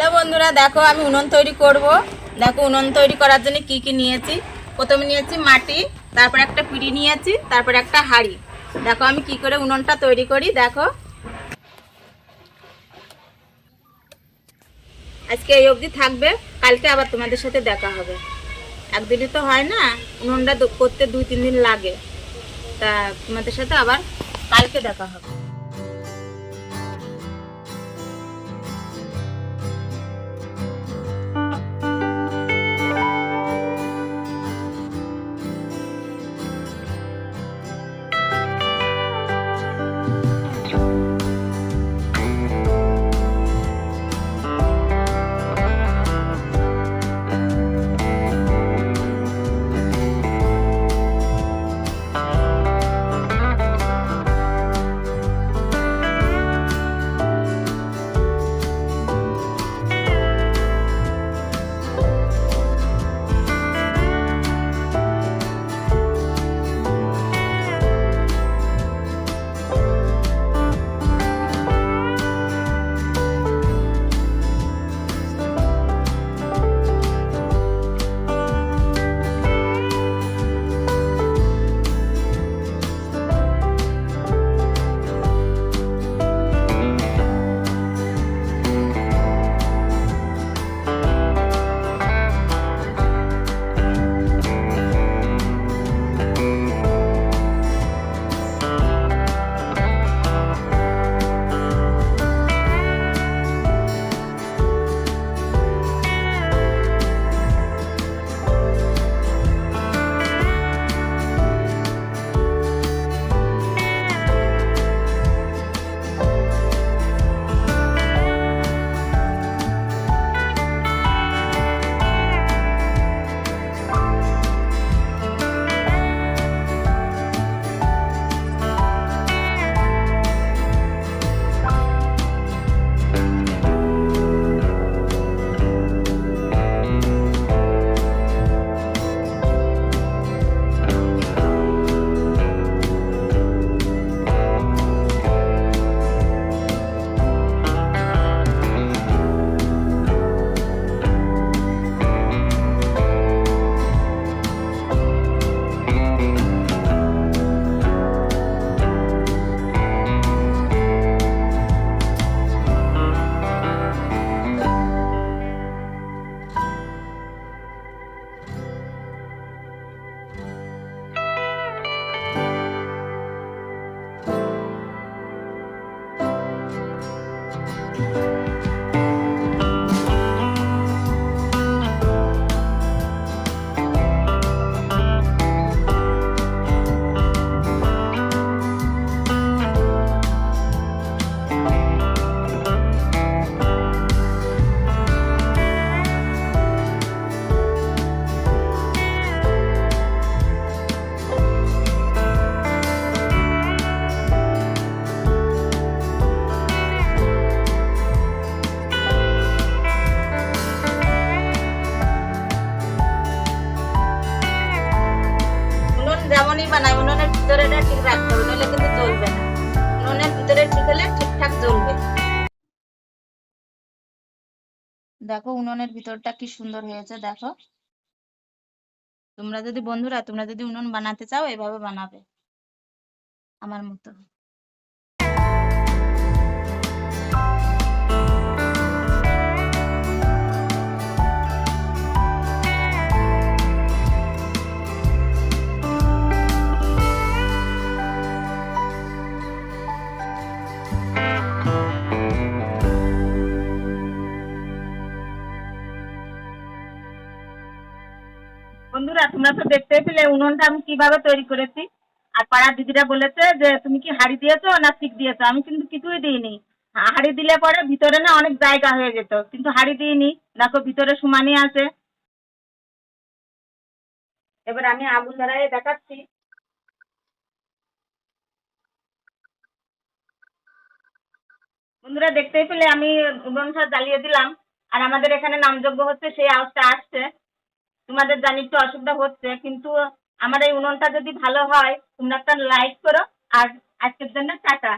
Hello বন্ধুরা, দেখো আমি উনুন তৈরি করব। দেখো উনুন তৈরি করার জন্য কি কি নিয়েছি? প্রথমে নিয়েছি মাটি, তারপর একটা পিড়ি নিয়েছি, তারপর একটা হাঁড়ি। দেখো আমি কি করে উনুনটা তৈরি করি, দেখো। আজকে এই অবধি থাকবে, কালকে আবার তোমাদের সাথে দেখা হবে। একদিনে তো হয় না, উনুনটা করতে দুই তিন দিন লাগে। তা তোমাদের সাথে আবার কালকে দেখা হবে। ঠিক রাখতে হবে, নইলে কিন্তু না। ভিতরে ঠিক হলে ঠিকঠাক দেখো উনুনের ভিতরটা কি সুন্দর হয়েছে, দেখো। তোমরা যদি বন্ধুরা, তোমরা যদি উনুন বানাতে চাও, এভাবে বানাবে। আমার মতো। বন্ধুরা, তোমরা তো দেখতে পেলে উনুনটা আমি কীভাবে তৈরি করেছি। আর পাড়ার দিদিরা বলেছে যে, তুমি কি হাড়ি দিয়েছ না ঠিক দিয়েছ? আমি কিন্তু কিছুই দিইনি। হাড়ি দিলে পরে ভিতরে না অনেক জায়গা হয়ে যেত। কিন্তু হাড়ি দিইনি। দেখো, ভিতরে সমানই আছে। এবার আমি আগুন ধরাই দেখাচ্ছি। বন্ধুরা, দেখতেই পেলে আমি উনুনটা জ্বালিয়ে দিলাম। আর আমাদের এখানে নামযজ্ঞ হচ্ছে, সেই আওয়াজটা আসছে। তোমাদের জানি একটু অসুবিধা হচ্ছে, কিন্তু আমার এই উনুনটা যদি ভালো হয়, তোমরা একটা লাইক করো আর আজকের জন্য টাটা।